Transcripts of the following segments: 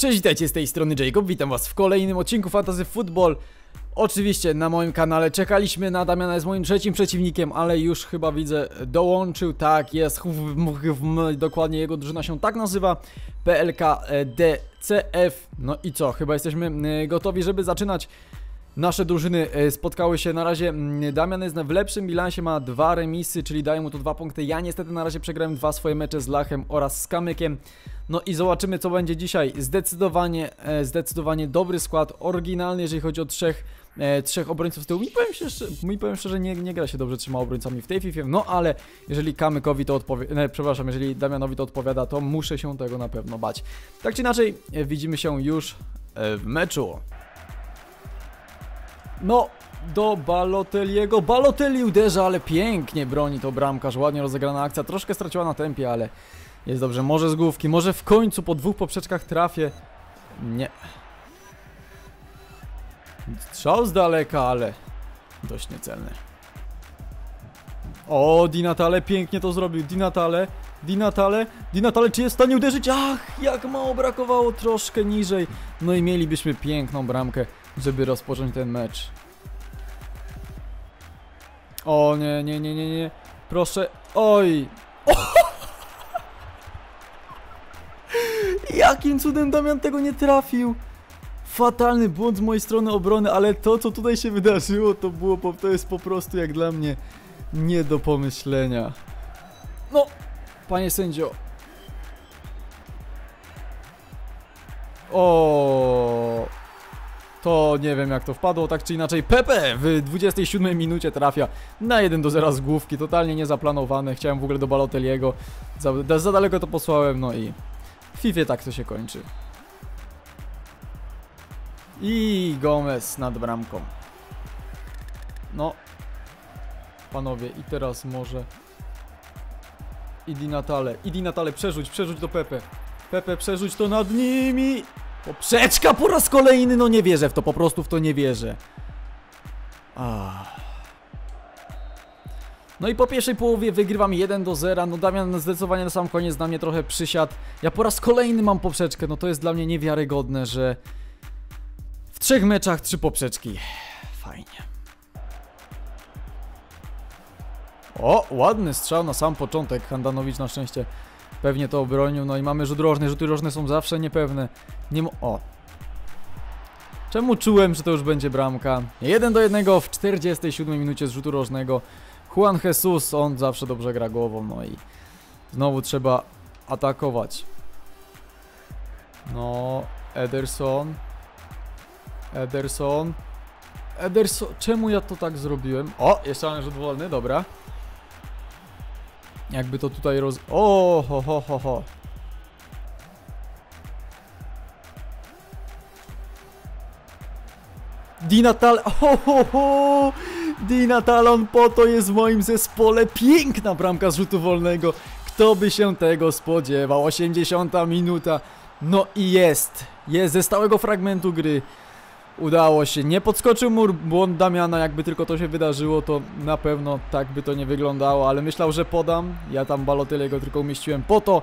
Cześć, witajcie z tej strony Jacob, witam was w kolejnym odcinku Fantasy Football. Oczywiście na moim kanale czekaliśmy na Damiana z moim trzecim przeciwnikiem, ale już chyba widzę dołączył, tak jest, dokładnie jego drużyna się tak nazywa PLK DCF No i co, chyba jesteśmy e, gotowi, żeby zaczynać Nasze drużyny e, spotkały się na razie, mm, Damian jest w lepszym bilansie, ma dwa remisy, czyli daje mu to dwa punkty. Ja niestety na razie przegrałem dwa swoje mecze z Lachem oraz z Kamykiem. No i zobaczymy co będzie dzisiaj. Zdecydowanie, e, zdecydowanie dobry skład, oryginalny jeżeli chodzi o trzech e, trzech obrońców z tyłu. Mi powiem szczerze, mi powiem szczerze nie, nie gra się dobrze trzema obrońcami w tej FIFA, no ale jeżeli Kamykowi to odpowiada, nie, przepraszam, jeżeli Damianowi to odpowiada, to muszę się tego na pewno bać. Tak czy inaczej, e, widzimy się już e, w meczu. No, do Baloteliego. Balotelli uderza, ale pięknie broni to bramkarz. Ładnie rozegrana akcja. Troszkę straciła na tempie, ale jest dobrze. Może z główki, może w końcu po dwóch poprzeczkach trafię. Nie. Strzał z daleka, ale dość niecelny. O, Di Natale pięknie to zrobił. Di Natale, Di Natale, Di Natale, czy jest w stanie uderzyć? Ach, jak mało brakowało, troszkę niżej. No i mielibyśmy piękną bramkę żeby rozpocząć ten mecz. O nie, nie, nie, nie, nie. Proszę. Oj! O! Jakim cudem Damian tego nie trafił? Fatalny błąd z mojej strony obrony, ale to co tutaj się wydarzyło to było, to jest po prostu jak dla mnie nie do pomyślenia. No, panie sędzio. O, to nie wiem jak to wpadło, tak czy inaczej Pepe w 27 minucie trafia na 1 do 0 z główki, totalnie niezaplanowane, chciałem w ogóle do Baloteliego, za, za daleko to posłałem, no i w FIFA tak to się kończy. I Gomez nad bramką. No, panowie, i teraz może... Idi Natale, Idi Natale, przerzuć, przerzuć do Pepe. Pepe, przerzuć to nad nimi! Poprzeczka po raz kolejny, no nie wierzę w to, po prostu w to nie wierzę. Ah. No i po pierwszej połowie wygrywam 1 do 0, no Damian zdecydowanie na sam koniec na mnie trochę przysiadł. Ja po raz kolejny mam poprzeczkę, no to jest dla mnie niewiarygodne, że w trzech meczach trzy poprzeczki. Fajnie. O, ładny strzał na sam początek, Handanowicz na szczęście Pewnie to obronił, no i mamy rzut rożny. Rzuty rożne są zawsze niepewne. Nie mo... O. Czemu czułem, że to już będzie bramka? 1 do 1 w 47 minucie z rzutu rożnego. Juan Jesus, on zawsze dobrze gra głową, no i znowu trzeba atakować. No, Ederson. Ederson. Ederson, czemu ja to tak zrobiłem? O, jeszcze mamy rzut wolny, dobra. Jakby to tutaj roz... O, ho, ho, ho, ho. Di Natal... Ho, ho, ho. Di po to jest w moim zespole. Piękna bramka z rzutu wolnego. Kto by się tego spodziewał? 80 minuta. No i jest. Jest ze stałego fragmentu gry. Udało się. Nie podskoczył mur błąd Damiana, jakby tylko to się wydarzyło, to na pewno tak by to nie wyglądało, ale myślał, że podam. Ja tam Balotylego tylko umieściłem po to,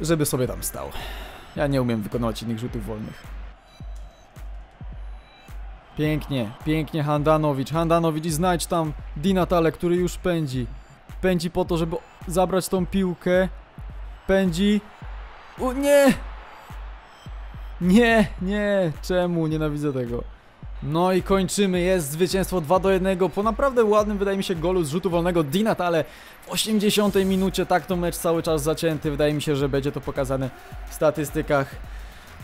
żeby sobie tam stał. Ja nie umiem wykonywać innych rzutów wolnych. Pięknie, pięknie Handanowicz. Handanowicz i znajdź tam Dinatale, który już pędzi. Pędzi po to, żeby zabrać tą piłkę. Pędzi. U, nie! Nie, nie, czemu? Nienawidzę tego. No i kończymy, jest zwycięstwo 2 do 1 po naprawdę ładnym, wydaje mi się, golu z rzutu wolnego Dinat, ale w 80 minucie tak to mecz cały czas zacięty, wydaje mi się, że będzie to pokazane w statystykach.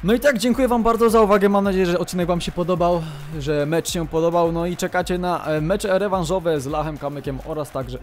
No i tak, dziękuję wam bardzo za uwagę, mam nadzieję, że odcinek wam się podobał, że mecz się podobał, no i czekacie na e, mecze rewanżowe z Lachem Kamykiem oraz także